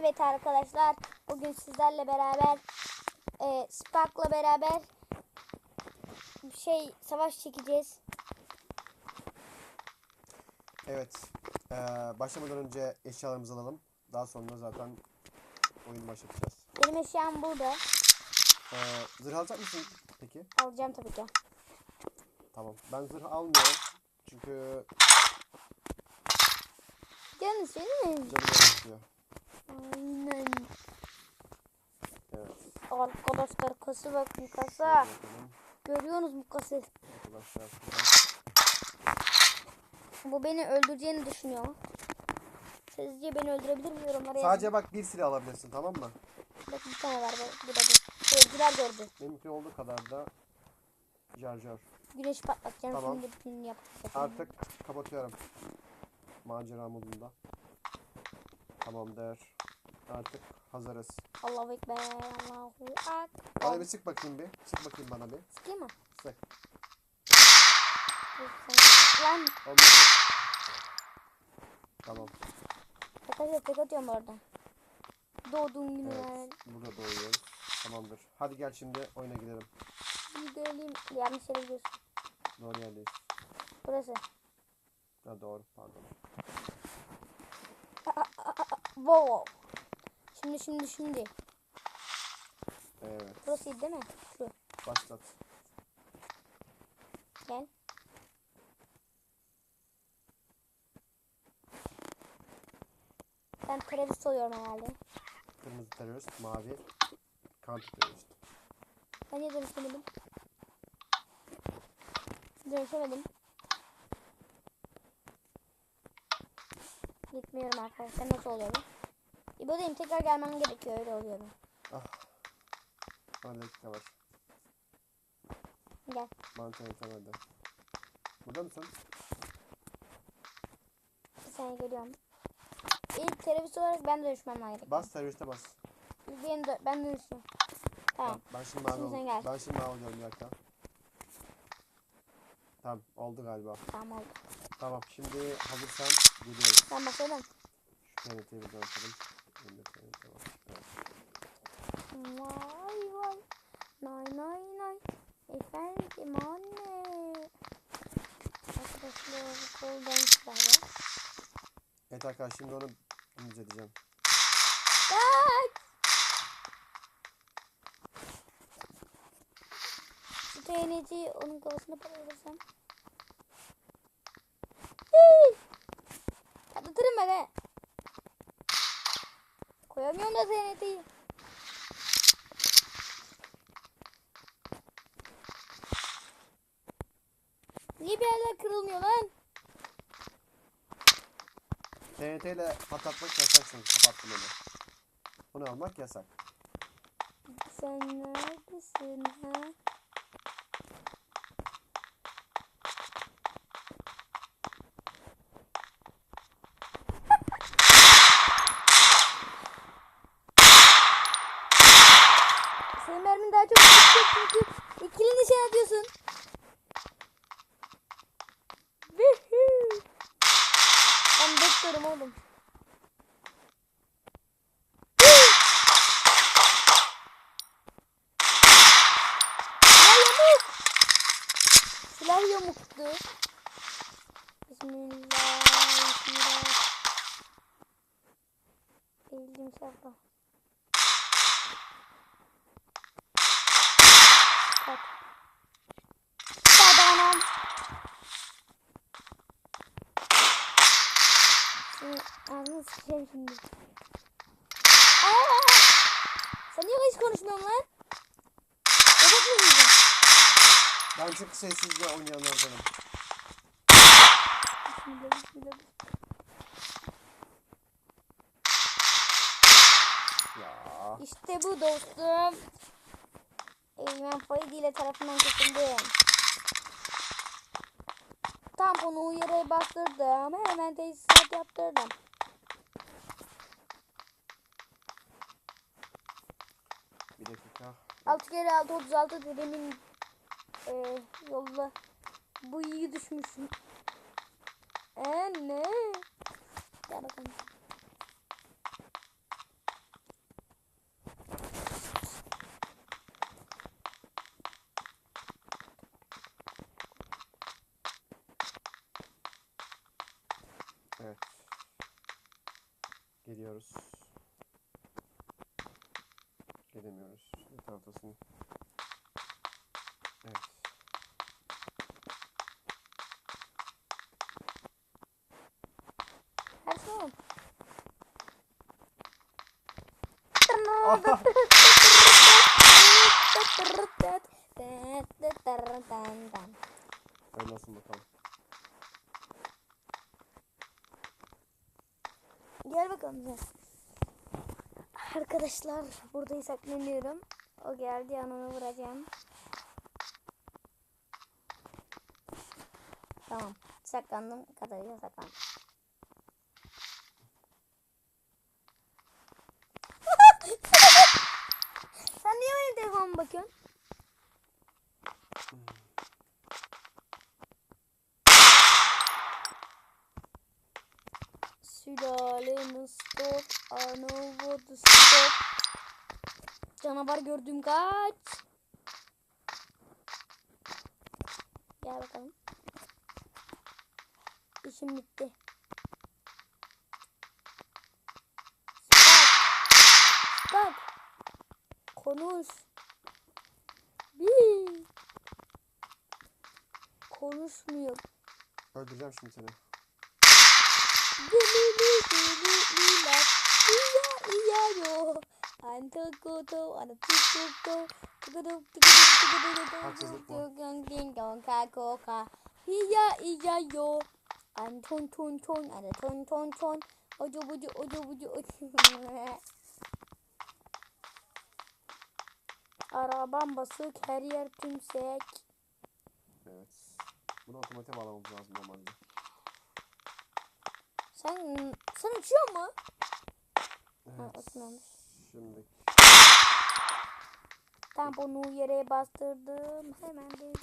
Evet arkadaşlar bugün sizlerle beraber e, Spark'la beraber şey savaş çekeceğiz. Evet. Ee, başlamadan önce eşyalarımızı alalım. Daha sonra zaten oyun başlatacağız. Benim eşyam burada. Ee, zırh alacak mısın peki? Alacağım tabii ki. Tamam. Ben zırh almıyorum. Çünkü Canım senin mi? canım istiyor. Aynen. Evet. Arkadaşlar kası bakın kasa. Görüyorsunuz mu kası? Bu beni öldüreceğini düşünüyor. Sizce beni öldürebilir mi yorumlara yazın. Sadece bak bir silah alabilirsin tamam mı? Bak bir tane var bu, da bu. Gözcüler gördü. Mümkün olduğu kadar da jar jar. Güneş patlatacağım Tamam. şimdi bütün yapacağım. Artık kapatıyorum. Macera modunda. Tamamdır. Artık hazırız. Allahu Ekber, Allahu Akbar. Bana bir sık bakayım bir. Sık bakayım bana bir. Sıkayım mı? Sık. Lan sık. Tamam. arkadaşlar tek atıyorum oradan. Doğduğum günü Evet. Burada doğuyoruz. Tamamdır. Hadi gel şimdi oyuna gidelim. Gidelim. Yanlış yere gidiyorsun. Doğru yerdeyiz. Burası. Ha doğru pardon. Wow. Şimdi şimdi şimdi. Evet. Burası değil mi? Şu. Başlat. Gel. Ben terörist oluyorum herhalde. Kırmızı terörist, mavi counter terörist. Ben niye dönüşemedim? Dönüşemedim. Gitmiyorum arkadaşlar. Nasıl oluyor bu? İbo'dayım. Tekrar gelmem gerekiyor. Öyle oluyor. Ah. Bana dakika var. Gel. Mantar yetemedi. Burada mısın? Bir saniye geliyorum. İlk terörist olarak ben dönüşmem lazım. Bas teröriste bas. Ben, dö ben dönüşüyorum. Tamam. Ben şimdi mavi Şimdi ol-. Ben şimdi mavi oluyorum bir dakika. Tamam oldu galiba. Tamam oldu. Tamam şimdi hazırsan geliyoruz. Ben başladım. Şu TNT'yi buradan atalım. Önde TNT var. Evet. Vay vay. Nay nay nay. Efendim anne. Arkadaşlar koldan silahı. Evet arkadaşlar şimdi onu dümdüz edeceğim. Kaç. Şu TNT'yi onun kafasına patlatırsam. Patlatırım ben he. Koyamıyorum da TNT'yi. Niye bir yerler kırılmıyor lan? TNT ile patlatmak yasak çünkü kapattım onu. Bunu almak yasak. Sen neredesin ha? Senin mermin daha çok gidecek çünkü ikili nişan atıyorsun. Woohoo! Ben doktorum oğlum. Silah yamuk. Silah yamuktu. Bismillah. Bismillah. Eğildim şafa. Bak. Hadi anam. Şimdi sıkacağım şimdi. Aa! Sen niye hiç konuşmuyorsun lan? Robot mu yedin? Ben çünkü sessizce oynayanlardanım. Bismillah bismillah. Ya. İşte bu dostum. Eymen Faidi ile tarafından kesildim. Tamponu yere bastırdım. Hemen tesisat yaptırdım. Bir dakika. 6 kere 6 36 dedemin e, yolla bu iyi düşmüşüm. Ee ne? Gel bakalım. Geliyoruz. Gelemiyoruz. Ne taraftasın? Evet. Oynasın bakalım. Gel bakalım sen. Arkadaşlar burada saklanıyorum. O geldi yanına vuracağım. Tamam. Saklandım. Kadarıyla saklandım. Sen niye benim bakıyorsun? Sülalenin stop, anavodu stop. Canavar gördüm kaç. Gel bakalım. İşim bitti. Bak. Bak. Konuş. Ko ka. Iya iya yo. Antun tun tun ana tun tun tun. Ocu bucu ocu bucu ocu. Arabam basık her yer tümsek. Bunu otomatiğe bağlamamız lazım normalde. Sen sen uçuyor mu? Ha, Evet. uçmamış. Şimdi Tamponu yere bastırdım. Hemen bir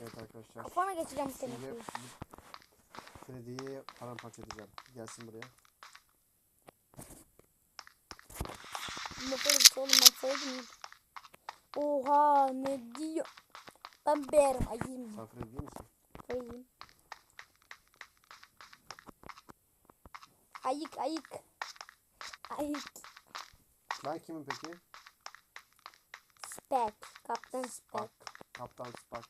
evet arkadaşlar. Kafana geçeceğim seni. Şimdi bu Freddy'yi paramparça edeceğim. Gelsin buraya. Yaparız oğlum ben sevdim. Oha ne diyor? Ben beğerim ayıyım. Sen Freddy değil misin? Ayıyım. Ayık ayık. Ayık. Ben kimim peki? Spek. Kaptan Spek. Kaptan Spark.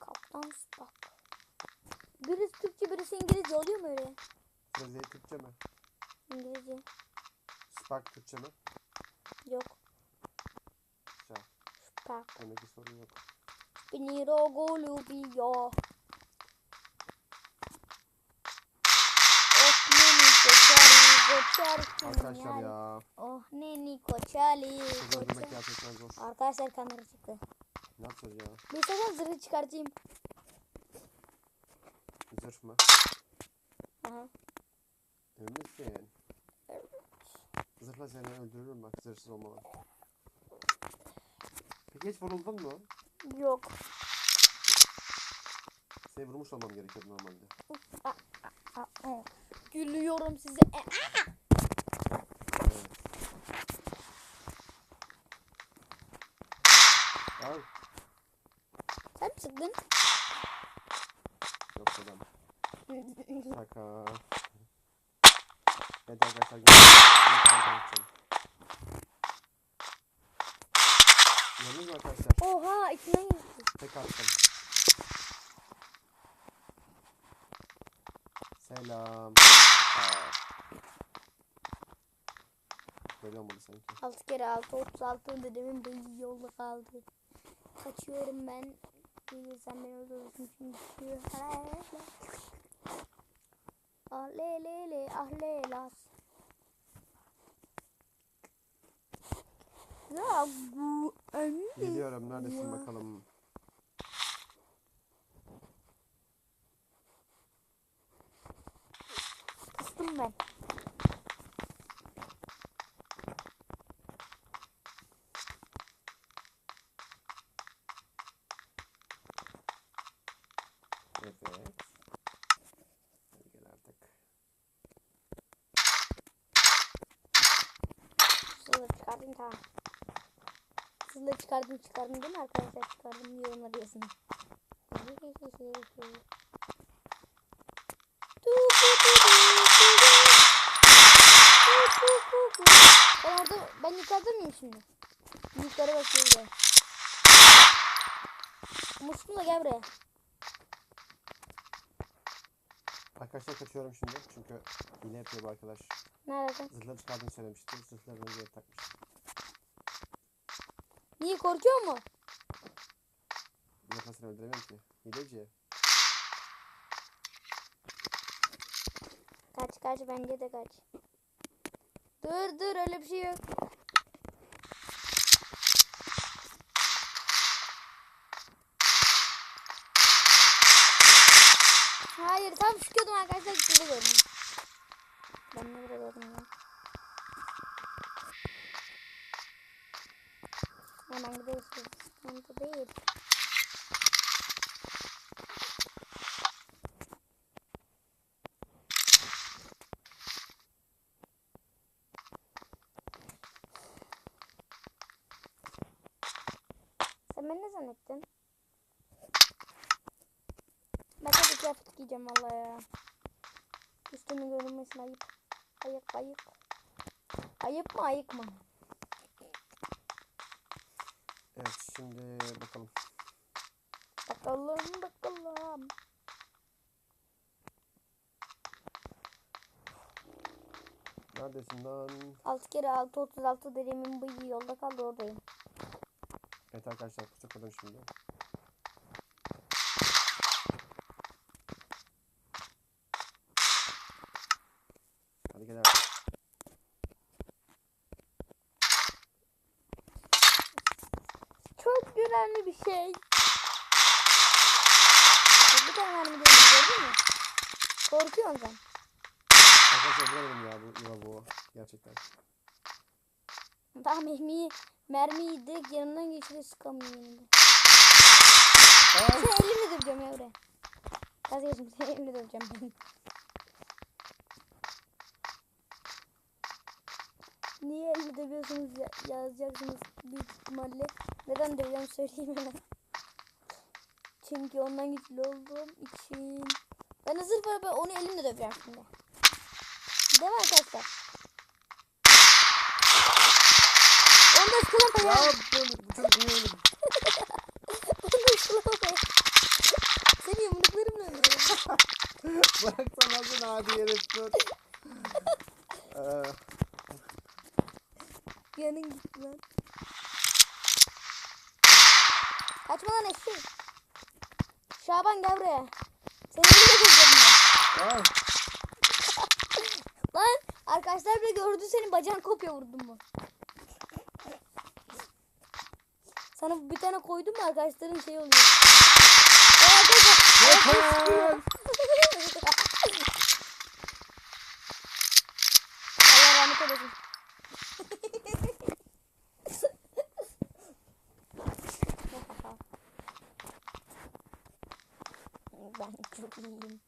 Kaptan Spek. Birisi Türkçe birisi İngilizce oluyor mu öyle? Freddy Türkçe mi? İngilizce. Spark Türkçe mi? Yok. Spek. Demek ki sorun yok. Beni rogo lubiyo. Oh Arkadaşlar ya. Oh koçari. gerçekten zor. Arkadaşlar kamera çıktı. Ne yapacağız ya? Bir sefer zırhı çıkartayım. Zırh mı? Aha. Emin misin? Evet. Zırhla seni öldürürüm bak zırhsız olmadan. Peki hiç vuruldun mu? Yok. Seni vurmuş olmam gerekiyordu normalde. Gülüyorum size. E! Evet. Ay, Sen mi sıktın? yok dedem. Şaka. Evet arkadaşlar. görüşürüz. Gördünüz mü arkadaşlar? Oha içinden. Tek attım. Selam. Görüyor musun sanki? 6 kere 6 36 dedemin beyi yolda kaldı. Kaçıyorum ben. Gelirsen beni öldürürsün çünkü. Ah le le le ah le las. Ya bu anne. Geliyorum. Neredesin bakalım. Kıstım ben. Evet. Gel artık. Sızla çıkardım tamam kızla çıkardım çıkardım değil mi arkadaşlar çıkardım yorumlar yazın. Ben orada ben yukarıda mıyım şimdi? Yukarı bakıyorum. Muslu da gel buraya. Arkadaşlar kaçıyorum şimdi çünkü yine yapıyor bu arkadaş. Nereden? Zırhları çıkardığını söylemiştim. Zırhları önce takmış. Niye korkuyor mu? Yakasını öldüremem ki. Hileci. Kaç kaç bence de kaç. Dur dur öyle bir şey yok. Hayır tam sıkıyordum arkadaşlar şurada gördüm. Ben ne burada gördüm ya. Hemen gidiyoruz. Sıkıntı değil. Sen beni ne zannettin? Ben de kıyafet giyeceğim valla ya. Üstümün görünmesin ayıp. Ayıp ayıp. Ayıp mı ayıp mı? Evet şimdi bakalım. Bakalım bakalım. Neredesin lan? 6 kere 6 36 dediğimin bıyığı yolda kaldı oradayım. Evet arkadaşlar kucakladım şimdi. Hadi gel artık. Çok güvenli bir şey. Bak, Bir tane mermi değdi gördün mü? Korkuyorsun sen. Arkadaşlar vuramadım ya bu yuva bu. Gerçekten. Tamam mermiyi, mermiyi direkt yanından geçirip sıkamıyor yanında. Ay! Seni elimle döveceğim oraya. Vazgeçtim seni elimle döveceğim ben. Niye elimle dövüyorsunuz ya- yazacaksınız büyük ihtimalle. Neden dövüyorum söyleyeyim hemen. Çünkü ondan güçlü olduğum için. Var ben onu elimle döveceğim şimdi. Değil mi arkadaşlar? Onda ıskılama Ya ya. bu, çocuk niye öyle? Onda ıskılama ya. Seni yumruklarımla öldürüyorum. Bıraksana sen hadi yere. Ee, Yanın gitti lan. Kaçma lan eşek. Şaban gel buraya. Seni bile göreceğim Lan arkadaşlar bile gördü senin bacağın kopya vurdun mu? Sana bir tane koydum mu arkadaşların şey oluyor. Yeter! Allah rahmet eylesin. ben çok iyiyim.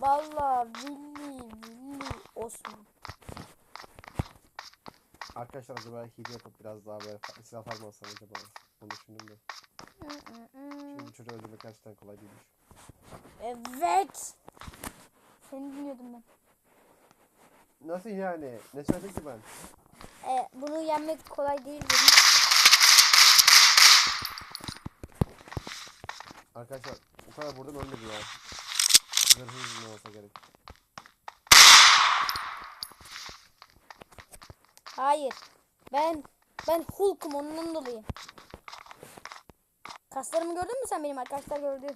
Valla Villi Villi Osman. Arkadaşlar acaba hile yapıp biraz daha böyle farklı silahlar mı alsam acaba? Onu düşündüm de. Çünkü bu çocuğu öldürmek gerçekten kolay değilmiş. Evet. Seni dinliyordum ben. Nasıl yani? Ne söyledin ki ben? E, bunu yenmek kolay değil dedim. Arkadaşlar o kadar vurdum ölmedi ya. Zırhı yüzünden olsa gerek. Hayır. Ben ben Hulk'um ondan dolayı. Kaslarımı gördün mü sen benim arkadaşlar gördü.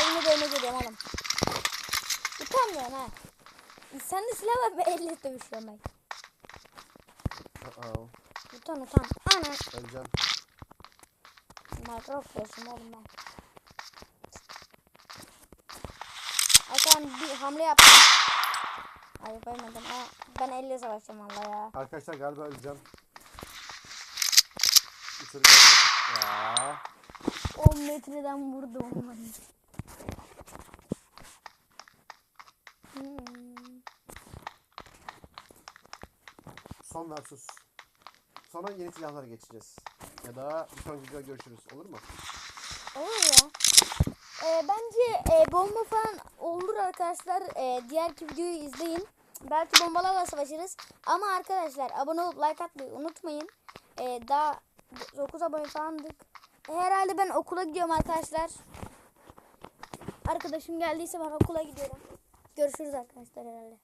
Elime dövme geliyorum oğlum. Utanmıyorsun ha. Sen de silah var ben elle dövüşüyorum ben. Uh-oh. Utan utan. Ana. Öleceğim. Minecraft diyorsun oğlum ben. Hakan bir hamle yaptım. Ay yapamadım. Aa, ben elle savaşacağım valla ya. Arkadaşlar galiba öleceğim. Gerçekten... Ya. 10 metreden vurdum onu. Hmm. Son versus. Sonra yeni silahlara geçeceğiz. Ya da bir sonraki videoda görüşürüz. Olur mu? Olur ya. e, bence e, bomba falan olur arkadaşlar. E, diğerki videoyu izleyin. Belki bombalarla savaşırız. Ama arkadaşlar abone olup like atmayı unutmayın. E, daha 9 abone falandık. Herhalde ben okula gidiyorum arkadaşlar. Arkadaşım geldiyse ben okula gidiyorum. Görüşürüz arkadaşlar herhalde.